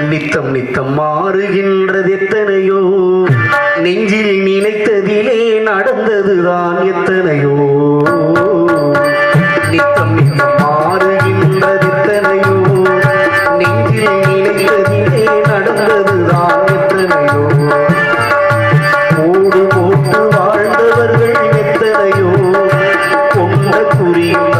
நித்தம் நித்தம் மாறுகின்றது எத்தனையோ. நெஞ்சில் நினைத்ததிலே நடந்ததுதான் எத்தனையோ. நித்தம் நித்தம் மாறுகின்றது எத்தனையோ. நெஞ்சில் நினைத்ததிலே நடந்ததுதான் எத்தனையோ. ஓடு போட்டு வாழ்ந்தவர்கள் எத்தனையோ. கொண்ட புரியும்